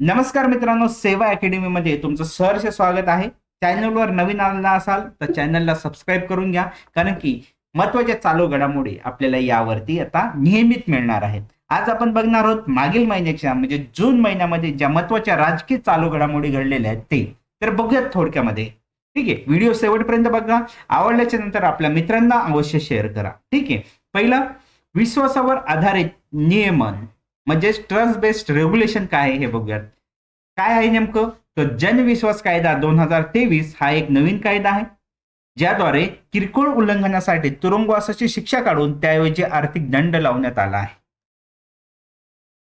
नमस्कार मित्रांनो सेवा अकॅडमीमध्ये तुमचं सहर्ष स्वागत आहे. चॅनलवर नवीन आला असाल तर चॅनलला सबस्क्राईब करून घ्या. कारण की महत्त्वाच्या चालू घडामोडी आपल्याला यावरती आता नियमित मिळणार आहेत. आज आपण बघणार आहोत मागील महिन्याच्या म्हणजे जून महिन्यामध्ये ज्या महत्त्वाच्या राजकीय चालू घडामोडी घडलेल्या आहेत ते. तर बघूयात थोडक्यामध्ये. ठीक आहे व्हिडिओ शेवटपर्यंत बघा. आवडल्याच्या नंतर आपल्या मित्रांना अवश्य शेअर करा. ठीक आहे पहिलं विश्वासावर आधारित नियमन. म्हणजेच ट्रस्ट बेस्ड रेग्युलेशन काय आहे हे बघूयात. काय आहे नेमकं? तर जनविश्वास कायदा दोन हजार तेवीस हा एक नवीन कायदा आहे. ज्याद्वारे किरकोळ उल्लंघनासाठी तुरुंगवासाची शिक्षा काढून त्याऐवजी आर्थिक दंड लावण्यात आला आहे.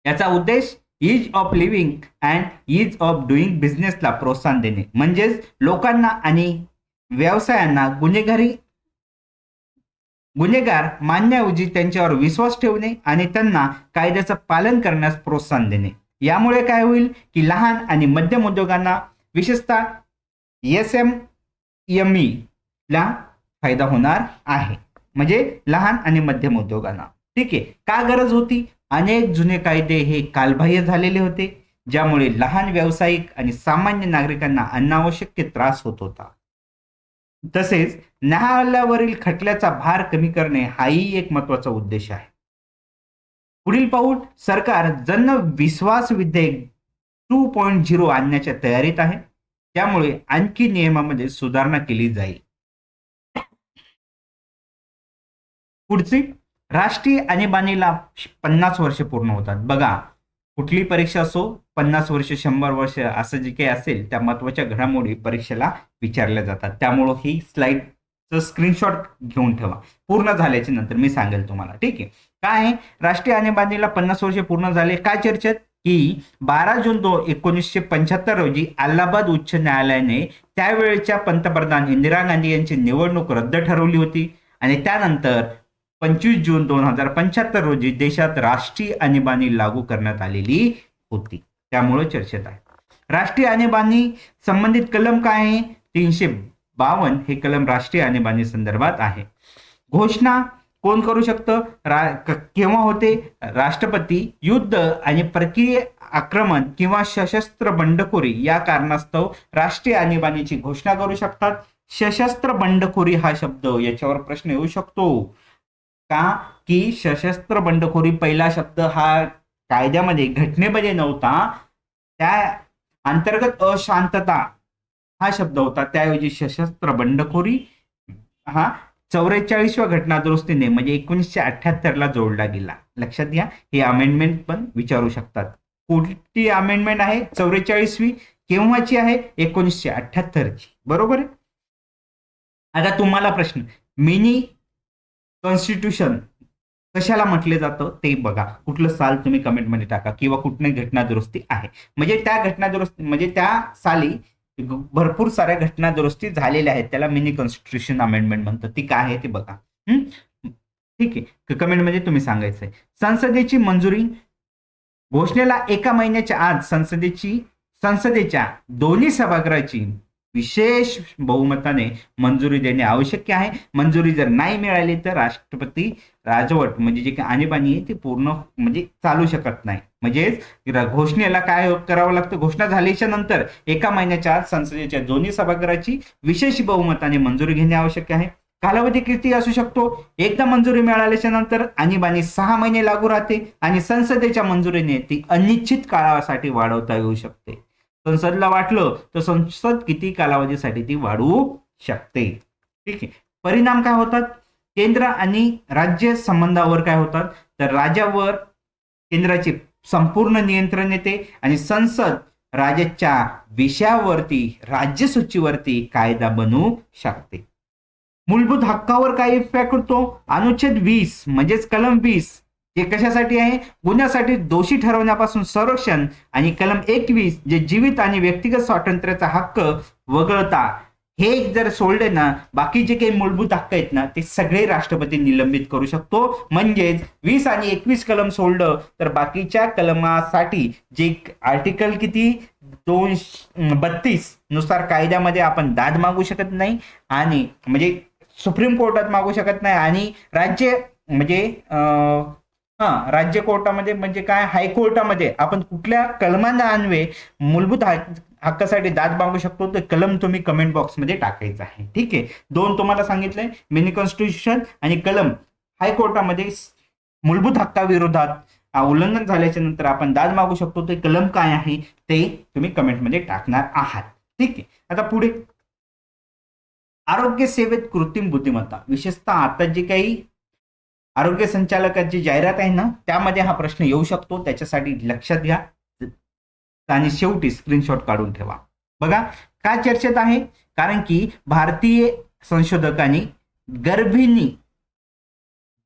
याचा उद्देश ease of living and ease of doing बिझनेसला प्रोत्साहन देणे. म्हणजेच लोकांना आणि व्यवसायांना गुन्हेगारी गुन्हेगार मानण्याऐवजी त्यांच्यावर विश्वास ठेवणे आणि त्यांना कायद्याचं पालन करण्यास प्रोत्साहन देणे. यामुळे काय होईल की लहान आणि मध्यम उद्योगांना विशेषतः एस एम एम ला फायदा होणार आहे. म्हणजे लहान आणि मध्यम उद्योगांना. ठीक आहे का गरज होती? अनेक जुने कायदे हे कालबाह्य झालेले होते ज्यामुळे लहान व्यावसायिक आणि सामान्य नागरिकांना अनावश्यक त्रास होत होता. तसेच न्यायालयावरील खटल्याचा भार कमी करणे हाही एक महत्त्वाचा उद्देश आहे. पुढील पाऊल सरकार जन विश्वास विधेयक टू पॉईंट झिरो आणण्याच्या तयारीत आहे. त्यामुळे आणखी नियमामध्ये सुधारणा केली जाईल. पुढची राष्ट्रीय आणीबाणीला पन्नास वर्ष पूर्ण होतात. बघा कुठली परीक्षा असो पन्नास वर्ष शंभर वर्ष असं जे काही असेल त्या महत्त्वाच्या घडामोडी परीक्षेला विचारल्या जातात. त्यामुळं ही स्लाइडचं स्क्रीनशॉट घेऊन ठेवा. पूर्ण झाल्याच्यानंतर मी सांगेल तुम्हाला. ठीक आहे? काय आहे? राष्ट्रीय आणीबाणीला पन्नास वर्ष पूर्ण झाले. काय चर्चेत? की बारा जून दो एकोणीसशे पंच्याहत्तर रोजी अलाहाबाद उच्च न्यायालयाने त्यावेळेच्या पंतप्रधान इंदिरा गांधी यांची निवडणूक रद्द ठरवली होती. आणि त्यानंतर पंचवीस जून दोन हजार पंच्याहत्तर रोजी देशात राष्ट्रीय आणीबाणी लागू करण्यात आलेली होती. त्यामुळे चर्चेत आहे. राष्ट्रीय आणीबाणी संबंधित कलम काय आहे? तीनशे बावन्न हे कलम राष्ट्रीय आणीबाणी संदर्भात आहे. घोषणा कोण करू शकतं? रा केव्हा होते? राष्ट्रपती युद्ध आणि प्रक्रिये आक्रमण किंवा सशस्त्र बंडखोरी या कारणास्तव राष्ट्रीय आणीबाणीची घोषणा करू शकतात. सशस्त्र बंडखोरी हा शब्द याच्यावर प्रश्न येऊ शकतो. का की सशस्त्र बंडखोरी पहिला शब्द हा कायद्यामध्ये घटनेमध्ये नव्हता. त्या अंतर्गत अशांतता हा शब्द होता. त्याऐवजी सशस्त्र बंडखोरी हा चौवेचाळीसव्या घटना दुरुस्तीने म्हणजे एकोणीसशे अठ्याहत्तरला जोडला गेला. लक्षात घ्या हे अमेंडमेंट पण विचारू शकतात. कोणती अमेंडमेंट आहे? चौवेचाळीसवी केव्हाची आहे? एकोणीसशे अठ्याहत्तरची बरोबर आहे? आता तुम्हाला प्रश्न. मिनी कॉन्स्टिट्यूशन कशाला म्हटले जातं ते बघा. कुठलं साल तुम्ही कमेंटमध्ये टाका किंवा कुठली घटना दुरुस्ती आहे. म्हणजे त्या घटना दुरुस्ती म्हणजे त्या साली भरपूर साऱ्या घटना दुरुस्ती झालेल्या आहेत. त्याला मिनी कॉन्स्टिट्यूशन अमेंडमेंट म्हणतात. ती काय आहे ते बघा. ठीक आहे. कमेंटमध्ये तुम्ही सांगायचंय. संसदेची मंजुरी घोषणेला एका महिन्याच्या आत संसदेची संसदेच्या दोन्ही सभागृहाची विशेष बहुमताने मंजुरी देणे आवश्यक आहे. मंजुरी जर नाही मिळाली तर राष्ट्रपती राजवट म्हणजे जे काही आणीबाणी आहे ती पूर्ण म्हणजे चालू शकत नाही. म्हणजेच घोषणेला काय करावं लागतं? घोषणा झाल्याच्यानंतर एका महिन्याच्या आत संसदेच्या दोन्ही सभागृहाची विशेष बहुमताने मंजुरी घेणे आवश्यक आहे. कालावधी किती असू शकतो? एकदा मंजुरी मिळाल्याच्या नंतर आणीबाणी सहा महिने लागू राहते आणि संसदेच्या मंजुरीने ती अनिश्चित काळासाठी वाढवता येऊ शकते. संसदला वाटलं तर संसद किती कालावधीसाठी ती वाढवू शकते? ठीक आहे. परिणाम काय होतात? केंद्र आणि राज्य संबंधावर काय होतात? तर राज्यावर केंद्राचे संपूर्ण नियंत्रण येते आणि संसद राज्याच्या विषयावरती राज्य सूचीवरती कायदा बनवू शकते. मूलभूत हक्कावर काय इफेक्ट होतो? अनुच्छेद वीस म्हणजेच कलम वीस हे कशासाठी आहे? गुन्ह्यासाठी दोषी ठरवण्यापासून संरक्षण आणि कलम एकवीस जे जीवित आणि व्यक्तिगत स्वातंत्र्याचा हक्क वगळता हे जर सोडले ना बाकी जे काही मूलभूत हक्क आहेत ना ते सगळे राष्ट्रपती निलंबित करू शकतो. म्हणजेच वीस आणि एकवीस कलम सोडलं तर बाकीच्या कलमासाठी जे आर्टिकल किती? दोन बत्तीसनुसार कायद्यामध्ये आपण दाद मागू शकत नाही आणि म्हणजे सुप्रीम कोर्टात मागू शकत नाही आणि राज्य म्हणजे हा राज्य कोर्टामध्ये म्हणजे काय? हायकोर्टामध्ये आपण कुठल्या कलमांना अन्वे मूलभूत हक्कासाठी दाद मागू शकतो ते कलम तुम्ही कमेंट बॉक्समध्ये टाकायचं आहे. ठीक आहे? दोन तुम्हाला सांगितलंय मिनी कॉन्स्टिट्यूशन आणि कलम. हायकोर्टामध्ये मूलभूत हक्काविरोधात उल्लंघन झाल्याच्यानंतर आपण दाद मागू शकतो ते कलम काय आहे? ते तुम्ही कमेंटमध्ये टाकणार आहात. ठीक आहे? आता पुढे. आरोग्य सेवेत कृत्रिम बुद्धिमत्ता. विशेषतः आता जे काही आरोग्य संचालकाची जाहिरात आहे ना त्यामध्ये हा प्रश्न येऊ शकतो. त्याच्यासाठी लक्षात घ्या. आणि शेवटी स्क्रीनशॉट काढून ठेवा. बघा काय चर्चेत आहे? कारण की भारतीय संशोधकांनी गर्भिणी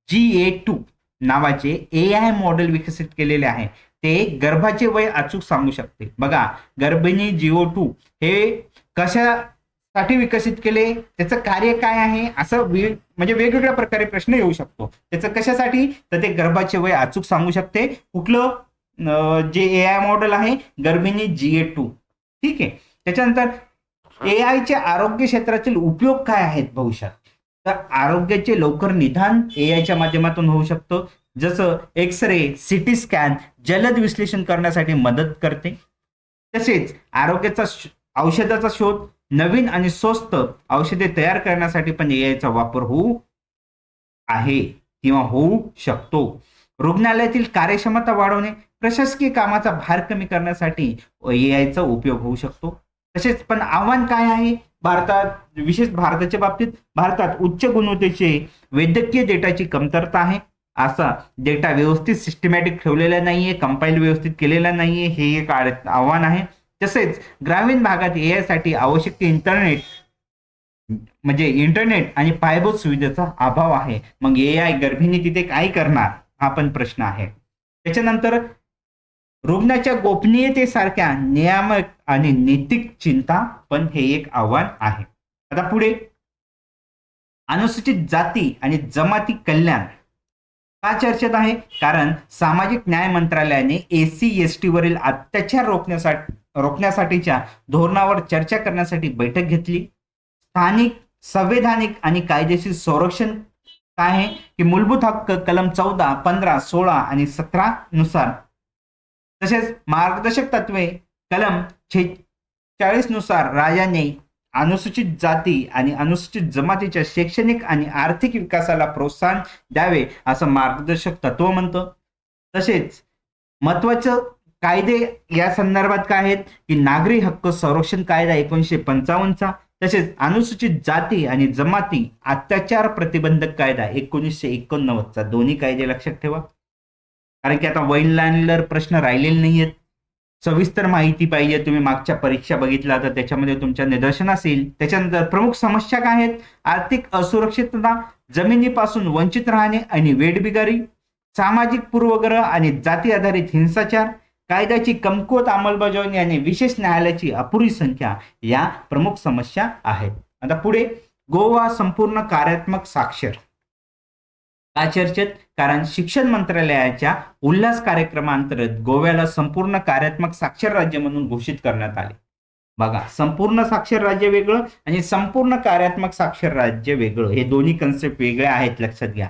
जी ए टू नावाचे ए आय मॉडेल विकसित केलेले आहे. ते गर्भाचे वय अचूक सांगू शकते. बघा गर्भिणी जिओ टू हे कशा साठी विकसित केले त्याचं कार्य काय आहे? असं म्हणजे वेगवेगळ्या प्रकारे प्रश्न येऊ शकतो. त्याचं कशासाठी? तर ते गर्भाचे वय अचूक सांगू शकते. कुठलं जे ए आय मॉडेल आहे गर्भिणी जी ए टू ठीक आहे? त्याच्यानंतर ए आयचे आरोग्य क्षेत्रातील उपयोग काय आहेत भविष्यात? तर आरोग्याचे लवकर निदान ए आयच्या माध्यमातून होऊ शकतं. जसं एक्स रे सिटी स्कॅन जलद विश्लेषण करण्यासाठी मदत करते. तसेच आरोग्याचा औषधाचा शोध नवीन आणि स्वस्त औषधे तयार करण्यासाठी पण ए आयचा वापर होऊ आहे किंवा होऊ शकतो. रुग्णालयातील कार्यक्षमता वाढवणे प्रशासकीय कामाचा भार कमी करण्यासाठी ए आयचा उपयोग होऊ शकतो. तसेच पण आव्हान काय आहे? भारतात विशेष भारताच्या बाबतीत भारतात उच्च गुणवत्तेचे वैद्यकीय डेटाची कमतरता आहे. असा डेटा व्यवस्थित सिस्टमॅटिक ठेवलेला नाहीये कंपाईल व्यवस्थित केलेला नाहीये हे एक आव्हान आहे. तसेच ग्रामीण भागात ए साठी आवश्यक इंटरनेट म्हणजे इंटरनेट आणि पायाभूत सुविधेचा अभाव आहे. मग ए आय गर्भिणी तिथे काय करणार? हा पण प्रश्न आहे. त्याच्यानंतर रुग्णाच्या गोपनीयतेसारख्या नियामक आणि नैतिक चिंता पण हे एक आव्हान आहे. आता पुढे अनुसूचित जाती आणि जमाती कल्याण का चर्चेत आहे? कारण सामाजिक न्याय मंत्रालयाने एसी एस टी वरील अत्याचार रोखण्यासाठी रोखण्यासाठीच्या धोरणावर चर्चा करण्यासाठी बैठक घेतली. स्थानिक संवैधानिक आणि कायदेशीर संरक्षण काय आहे? की मूलभूत हक्क कलम चौदा पंधरा सोळा आणि सतरा नुसार. तसेच मार्गदर्शक तत्वे कलम छेचाळीसनुसार राजाने अनुसूचित जाती आणि अनुसूचित जमातीच्या शैक्षणिक आणि आर्थिक विकासाला प्रोत्साहन द्यावे असं मार्गदर्शक तत्व म्हणतं. तसेच महत्वाचं कायदे या संदर्भात काय आहेत? की नागरी हक्क संरक्षण कायदा एकोणीसशे पंचावन्नचा तसेच अनुसूचित जाती आणि जमाती अत्याचार प्रतिबंधक कायदा एकोणीसशे एकोणनव्वदचा. दोन्ही कायदे लक्षात ठेवा. कारण की आता वैनलँडर प्रश्न राहिलेले नाही आहेत सविस्तर माहिती पाहिजे. तुम्ही मागच्या परीक्षा बघितल्या तर त्याच्यामध्ये तुमच्या निदर्शनास येईल त्याच्यानंतर प्रमुख समस्या काय आहेत? आर्थिक असुरक्षितता जमिनीपासून वंचित राहणे आणि वेडबिगारी सामाजिक पूर्वग्रह आणि जाती आधारित हिंसाचार कायद्याची कमकुवत अंमलबजावणी आणि विशेष न्यायालयाची अपुरी संख्या या प्रमुख समस्या आहेत. आता पुढे गोवा संपूर्ण कार्यात्मक साक्षर. का चर्चेत? कारण शिक्षण मंत्रालयाच्या उल्हास कार्यक्रमांतर्गत गोव्याला संपूर्ण कार्यात्मक साक्षर राज्य म्हणून घोषित करण्यात आले. बघा संपूर्ण साक्षर राज्य वेगळं आणि संपूर्ण कार्यात्मक साक्षर राज्य वेगळं. हे दोन्ही कन्सेप्ट वेगळे आहेत लक्षात घ्या.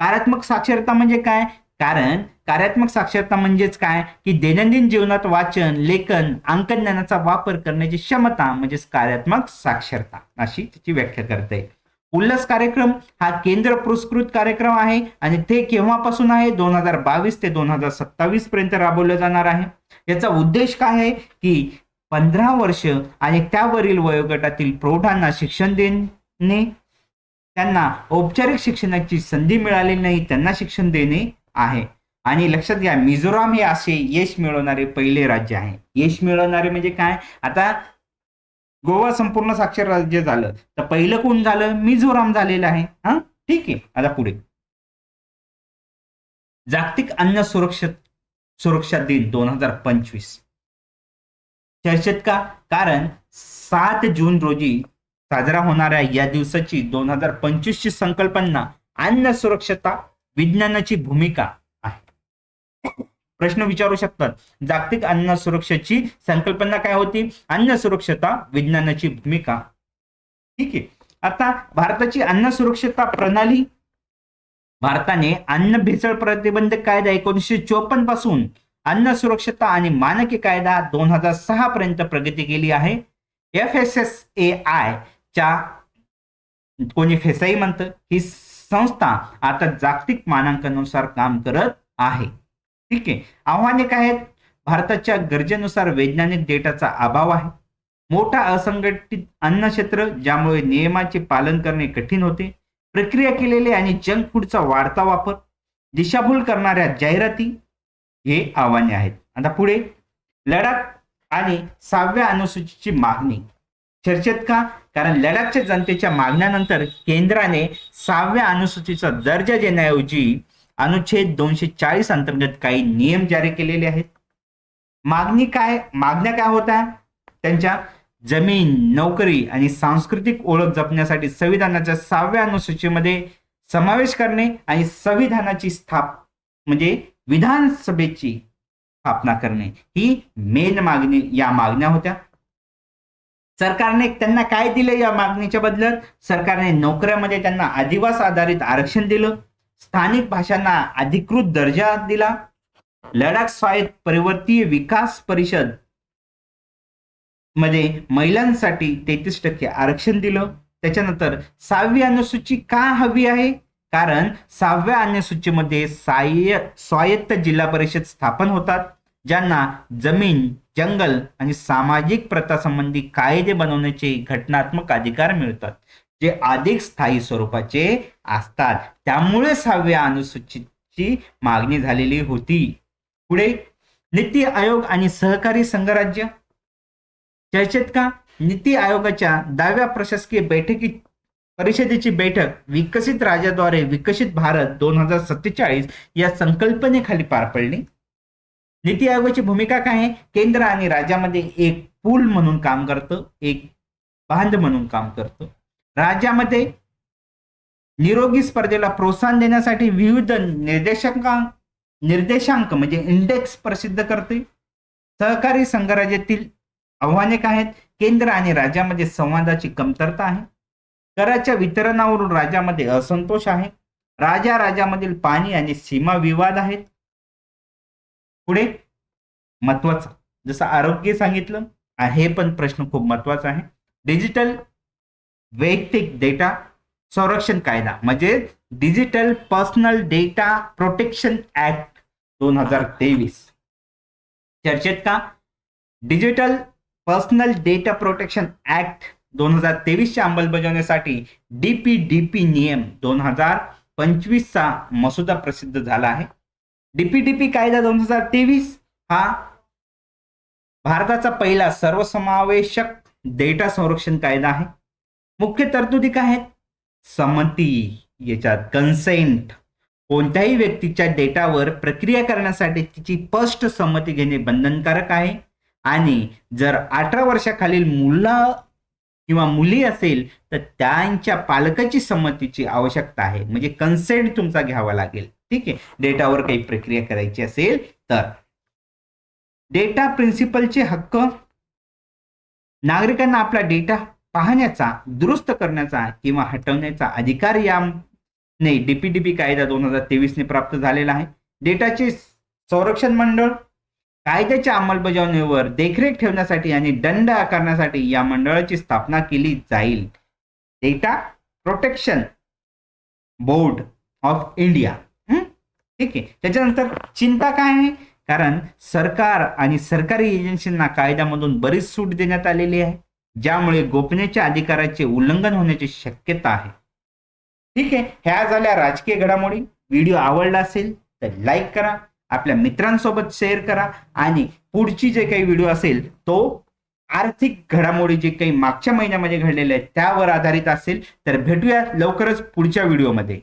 कार्यात्मक साक्षरता म्हणजे काय? कारण कार्यात्मक साक्षरता म्हणजेच काय? की दैनंदिन जीवनात वाचन लेखन अंकज्ञानाचा वापर करण्याची क्षमता म्हणजेच कार्यात्मक साक्षरता अशी त्याची व्याख्या करता. येईल उल्हास कार्यक्रम हा केंद्र पुरस्कृत कार्यक्रम आहे आणि ते केव्हापासून आहे? दोन हजार बावीस ते दोन हजार सत्तावीस पर्यंत राबवलं जाणार आहे. याचा उद्देश काय आहे? की पंधरा वर्ष आणि त्यावरील वयोगटातील प्रौढांना शिक्षण देणे त्यांना औपचारिक शिक्षणाची संधी मिळालेली नाही त्यांना शिक्षण देणे आहे. आणि लक्षात घ्या मिझोराम हे असे यश मिळवणारे पहिले राज्य आहे. यश मिळवणारे म्हणजे काय? आता गोवा संपूर्ण साक्षर राज्य झालं. तर पहिलं कोण झालं? मिझोराम झालेलं आहे. हा? ठीक आहे. आता पुढे. जागतिक अन्न सुरक्षा सुरक्षा दिन दोन हजार पंचवीस. चर्चेत का? कारण सात जून रोजी साजरा होणाऱ्या या दिवसाची दोन हजार पंचवीस ची संकल्पना अन्न सुरक्षता विज्ञानाची भूमिका आहे. प्रश्न विचारू शकतात. जागतिक अन्न सुरक्षेची संकल्पना काय होती? अन्न सुरक्षता विज्ञानाची भूमिका. ठीक आहे. आता भारताची अन्न सुरक्षता प्रणाली. भारताने अन्न भेसळ प्रतिबंधक कायदा एकोणीसशे चोपन्नपासून अन्न सुरक्षता आणि मानके कायदा दोन हजार सहा पर्यंत प्रगती केली आहे. F S S A I च्या कोणी फेसाई म्हणतं? ही संस्था आता जागतिक मानांकनानुसार काम करत आहे. ठीक आहे. आव्हाने काय आहेत? भारताच्या गरजेनुसार वैज्ञानिक डेटाचा अभाव आहे. मोठा असंघटित अन्न क्षेत्र ज्यामुळे नियमाचे पालन करणे कठीण होते. प्रक्रिया केलेले आणि जंक फूडचा वाढता वापर दिशाभूल करणाऱ्या जाहिराती हे आव्हाने आहेत. आता पुढे लडाख आणि सहाव्या अनुसूचीची मागणी. चर्चेत का? कारण लडाखच्या जनतेच्या मागण्यानंतर केंद्राने सहाव्या अनुसूचीचा दर्जा देण्याऐवजी अनुच्छेद दोनशे चाळीस अंतर्गत काही नियम जारी केलेले आहेत. मागणी काय? मागण्या काय होत्या? त्यांच्या जमीन नोकरी आणि सांस्कृतिक ओळख जपण्यासाठी संविधानाच्या सहाव्या अनुसूचीमध्ये समावेश करणे आणि संविधानाची स्थाप म्हणजे विधानसभेची स्थापना करणे ही मेन मागणी या मागण्या होत्या. सरकारने त्यांना काय दिलं या मागणीच्या बदल्यात? सरकारने नोकऱ्यामध्ये त्यांना आदिवास आधारित आरक्षण दिलं. स्थानिक भाषांना अधिकृत दर्जा दिला. लडाख स्वायत्त परिवर्तीय विकास परिषदमध्ये महिलांसाठी तेहतीस टक्के आरक्षण दिलं. त्याच्यानंतर सहावी अनुसूची का हवी आहे? कारण सहाव्या अनुसूचीमध्ये साय स्वायत्त जिल्हा परिषद स्थापन होतात. ज्यांना जमीन जंगल आणि सामाजिक प्रथासंबंधी कायदे बनवण्याचे घटनात्मक अधिकार मिळतात जे अधिक स्थायी स्वरूपाचे असतात. त्यामुळे सहाव्या अनुसूचीची मागणी झालेली होती. पुढे नीती आयोग आणि सहकारी संघराज्य. चर्चेत का? नीती आयोगाच्या दहाव्या प्रशासकीय बैठकीत परिषदेची बैठक विकसित राज्याद्वारे विकसित भारत दोन हजार सत्तेचाळीस या संकल्पनेखाली पार पडली. नीती आयोगाची भूमिका काय आहे? केंद्र आणि राज्यामध्ये एक पूल म्हणून काम करतं एक बांध म्हणून काम करतं. राज्यामध्ये निरोगी स्पर्धेला प्रोत्साहन देण्यासाठी विविध निर्देशांका निर्देशांक म्हणजे इंडेक्स प्रसिद्ध करते. सहकारी संघराज्यातील आव्हाने काय आहेत? केंद्र आणि राज्यामध्ये संवादाची कमतरता आहे. कराच्या वितरणावरून राज्यामध्ये असंतोष आहे. राजा राज्यामधील पाणी आणि सीमा विवाद आहेत. पुढे महत्वाचं. जसं आरोग्य सांगितलं हे पण प्रश्न खूप महत्त्वाचा आहे. डिजिटल वैयक्तिक डेटा संरक्षण कायदा म्हणजे digital personal data protection act दोन हजार तेवीस. चर्चेत का? Digital personal data protection act दोन हजार तेवीसच्या अंमलबजावणीसाठी डीपीडीपी नियम दोन हजार पंचवीसचा मसुदा प्रसिद्ध झाला आहे. डीपीडीपी कायदा दोन हजार तेवीस हा भारताचा पहिला सर्वसमावेशक डेटा संरक्षण कायदा आहे. मुख्य तरतुदी काय आहेत? संमती याच्यात कन्सेंट कोणत्याही व्यक्तीच्या डेटावर प्रक्रिया करण्यासाठी तिची स्पष्ट संमती घेणे बंधनकारक आहे. आणि जर अठरा वर्षाखालील मुला किंवा मुली असेल तर त्यांच्या पालकाची संमतीची आवश्यकता आहे. म्हणजे कन्सेंट तुमचा घ्यावा लागेल. ठीक आहे? डेटावर काही प्रक्रिया करायची असेल तर. डेटा प्रिन्सिपलचे हक्क. नागरिकांना आपला डेटा पाहण्याचा दुरुस्त करण्याचा किंवा हटवण्याचा अधिकार याने डीपीडीपी कायदा दोन हजार तेवीसने प्राप्त झालेला आहे. डेटाचे संरक्षण मंडळ कायद्याच्या अंमलबजावणीवर देखरेख ठेवण्यासाठी आणि दंड आकारण्यासाठी या मंडळाची स्थापना केली जाईल. Data protection board of India ठीक आहे. त्याच्यानंतर चिंता काय आहे? कारण सरकार आणि सरकारी एजन्सींना कायद्यामधून बरीच सूट देण्यात आलेली आहे ज्यामुळे गोपनीयच्या अधिकाराचे उल्लंघन होण्याची शक्यता आहे. ठीक आहे. ह्या झाल्या राजकीय घडामोडी. व्हिडिओ आवडला असेल तर लाईक करा आपल्या मित्रांसोबत शेअर करा आणि पुढची जे काही व्हिडिओ असेल तो आर्थिक घडामोडी जे काही मागच्या महिन्यामध्ये घडलेले आहेत त्यावर आधारित असेल तर भेटूया लवकरच पुढच्या व्हिडिओमध्ये.